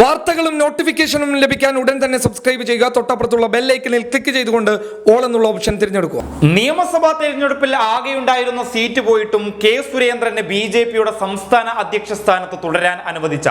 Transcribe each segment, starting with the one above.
വാർത്തകളും നോട്ടിഫിക്കേഷനും ലഭിക്കാൻ ഉടൻ തന്നെ സബ്സ്ക്രൈബ് ചെയ്യുക. തൊട്ടപ്പുറത്തുള്ള ബെല്ലൈക്കനിൽ ക്ലിക്ക് ചെയ്തുകൊണ്ട് ഓൾ എന്നുള്ള ഓപ്ഷൻ തിരഞ്ഞെടുക്കുക. നിയമസഭാ തെരഞ്ഞെടുപ്പിൽ ആകെയുണ്ടായിരുന്ന സീറ്റ് പോയിട്ടും കെ സുരേന്ദ്രനെ ബി ജെ പിയുടെ സംസ്ഥാന അധ്യക്ഷ സ്ഥാനത്ത് തുടരാൻ അനുവദിച്ച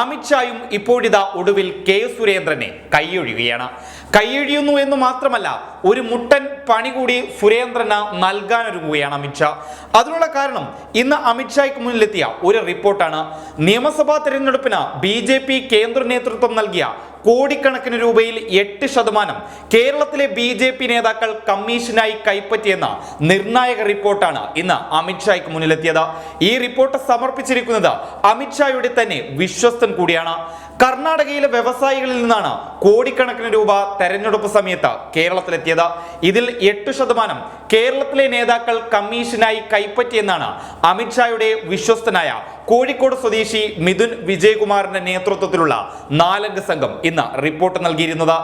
അമിത്ഷായും ഇപ്പോഴിതാ ഒടുവിൽ കെ സുരേന്ദ്രനെ കൈയൊഴിയുകയാണ്. കൈയൊഴിയുന്നു എന്ന് മാത്രമല്ല ഒരു മുട്ടൻ പണി കൂടി സുരേന്ദ്രന് നൽകാനൊരുങ്ങുകയാണ് അമിത്ഷാ അതിനുള്ള കാരണം ഇന്ന് അമിത്ഷായ്ക്ക് മുന്നിലെത്തിയ ഒരു റിപ്പോർട്ടാണ്. നിയമസഭാ തെരഞ്ഞെടുപ്പിന് ബി ജെ പി കേന്ദ്ര നേതൃത്വം നൽകിയ കോടിക്കണക്കിന് രൂപയിൽ എട്ട് ശതമാനം കേരളത്തിലെ ബി ജെ പി നേതാക്കൾ കമ്മീഷനായി കൈപ്പറ്റിയെന്ന നിർണായക റിപ്പോർട്ടാണ് ഇന്ന് അമിത്ഷായ്ക്ക് മുന്നിലെത്തിയത്. ഈ റിപ്പോർട്ട് സമർപ്പിച്ചിരിക്കുന്നത് അമിത്ഷായുടെ തന്നെ വിശ്വസ്തൻ കൂടിയാണ്. കർണാടകയിലെ വ്യവസായികളിൽ നിന്നാണ് കോടിക്കണക്കിന് രൂപ തെരഞ്ഞെടുപ്പ് സമയത്ത് കേരളത്തിലെത്തിയത്. ഇതിൽ എട്ട് ശതമാനം കേരളത്തിലെ നേതാക്കൾ കമ്മീഷനായി കൈപ്പറ്റിയെന്നാണ് അമിത്ഷായുടെ വിശ്വസ്തനായ കോഴിക്കോട് സ്വദേശി മിഥുൻ വിജയകുമാറിന്റെ നേതൃത്വത്തിലുള്ള നാലംഗ സംഘം ഇന്ന് റിപ്പോർട്ട് നൽകിയിരുന്നത്.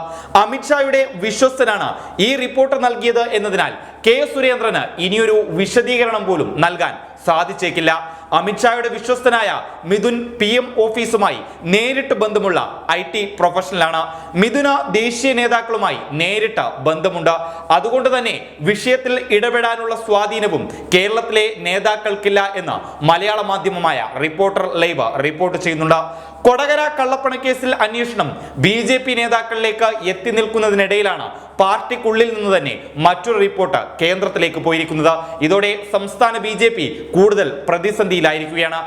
അമിത്ഷായുടെ വിശ്വസ്തനാണ് ഈ റിപ്പോർട്ട് നൽകിയത് എന്നതിനാൽ കെ സുരേന്ദ്രന് ഇനിയൊരു വിശദീകരണം പോലും നൽകാൻ സാധിച്ചേക്കില്ല. അമിത്ഷായുടെ വിശ്വസ്തനായ മിഥുൻ പി എം ഓഫീസുമായി നേരിട്ട് ബന്ധമുള്ള ഐ ടി പ്രൊഫഷണലാണ്. മിഥുന ദേശീയ നേതാക്കളുമായി നേരിട്ട് ബന്ധമുണ്ട്. അതുകൊണ്ട് തന്നെ വിഷയത്തിൽ ഇടപെടാനുള്ള സ്വാധീനവും കേരളത്തിലെ നേതാക്കൾക്കില്ല എന്ന് മലയാള മാധ്യമമായ റിപ്പോർട്ടർ ലൈവ് റിപ്പോർട്ട് ചെയ്യുന്നുണ്ട്. കൊടകര കള്ളപ്പണക്കേസിൽ അന്വേഷണം ബി ജെ പി നേതാക്കളിലേക്ക് എത്തി നിൽക്കുന്നതിനിടയിലാണ് പാർട്ടിക്കുള്ളിൽ നിന്ന് തന്നെ മറ്റൊരു റിപ്പോർട്ട് കേന്ദ്രത്തിലേക്ക് പോയിരിക്കുന്നത്. ഇതോടെ സംസ്ഥാന ബി ജെ പി കൂടുതൽ പ്രതിസന്ധിയിലായിരിക്കുകയാണ്.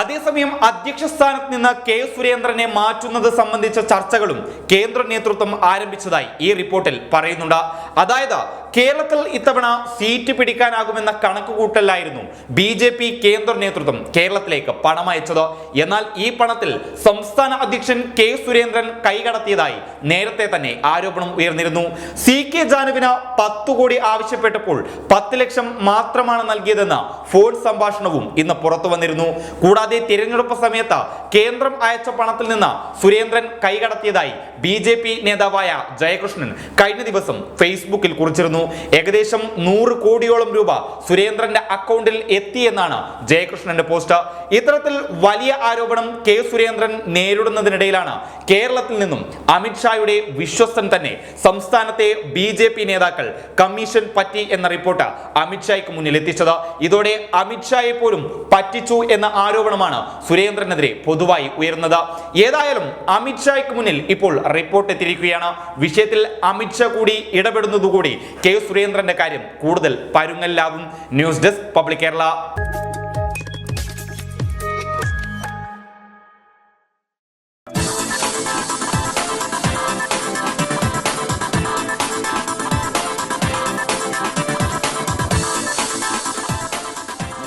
അതേസമയം അധ്യക്ഷ സ്ഥാനത്ത് നിന്ന് കെ സുരേന്ദ്രനെ മാറ്റുന്നത് സംബന്ധിച്ച ചർച്ചകളും കേന്ദ്ര നേതൃത്വം ആരംഭിച്ചതായി ഈ റിപ്പോർട്ടിൽ പറയുന്നുണ്ട്. അതായത് കേരളത്തിൽ ഇത്തവണ സീറ്റ് പിടിക്കാനാകുമെന്ന കണക്കുകൂട്ടലായിരുന്നു ബി ജെ പി കേന്ദ്ര നേതൃത്വം കേരളത്തിലേക്ക് പണമയച്ചത്. എന്നാൽ ഈ പണത്തിൽ സംസ്ഥാന അധ്യക്ഷൻ കെ സുരേന്ദ്രൻ കൈകടത്തിയതായി നേരത്തെ തന്നെ ആരോപണം ഉയർന്നിരുന്നു. സി കെ ജാനുവിന് പത്തു കോടി ആവശ്യപ്പെട്ടപ്പോൾ പത്ത് ലക്ഷം മാത്രമാണ് നൽകിയതെന്ന ഫോൺ സംഭാഷണവും ഇന്ന് പുറത്തു വന്നിരുന്നു. കൂടാതെ തിരഞ്ഞെടുപ്പ് സമയത്ത് കേന്ദ്രം അയച്ച പണത്തിൽ നിന്ന് സുരേന്ദ്രൻ കൈകടത്തിയതായി ബി ജെ പി നേതാവായ ജയകൃഷ്ണൻ കഴിഞ്ഞ ദിവസം ഫേസ്ബുക്കിൽ കുറിച്ചിരുന്നു. ഏകദേശം നൂറ് കോടിയോളം രൂപ സുരേന്ദ്രന്റെ അക്കൗണ്ടിൽ എത്തിയെന്നാണ് ജയകൃഷ്ണന്റെ പോസ്റ്റ്. ഇത്തരത്തിൽ വലിയ ആരോപണം കെ സുരേന്ദ്രൻ നേരിടുന്നതിനിടയിലാണ് കേരളത്തിൽ നിന്നും അമിത്ഷായുടെ വിശ്വസ്തൻ തന്നെ സംസ്ഥാനത്തെ ബി നേതാക്കൾ കമ്മീഷൻ പറ്റി എന്ന റിപ്പോർട്ട് അമിത്ഷായ്ക്ക് മുന്നിൽ എത്തിച്ചത് ഇതോടെ അമിത്ഷായെ പോലും പറ്റിച്ചു എന്ന ആരോപണമാണ് സുരേന്ദ്രനെതിരെ പൊതുവായി ഉയർന്നത് ഏതായാലും അമിത്ഷായ്ക്ക് മുന്നിൽ ഇപ്പോൾ റിപ്പോർട്ട് എത്തിയിരിക്കുകയാണ്. വിഷയത്തിൽ അമിത്ഷാ കൂടി ഇടപെടുന്നതുകൂടി കെ സുരേന്ദ്രന്റെ കാര്യം കൂടുതൽ പരുങ്ങല്ലാവും ന്യൂസ് ഡെസ്ക് പബ്ലിക് കേരള.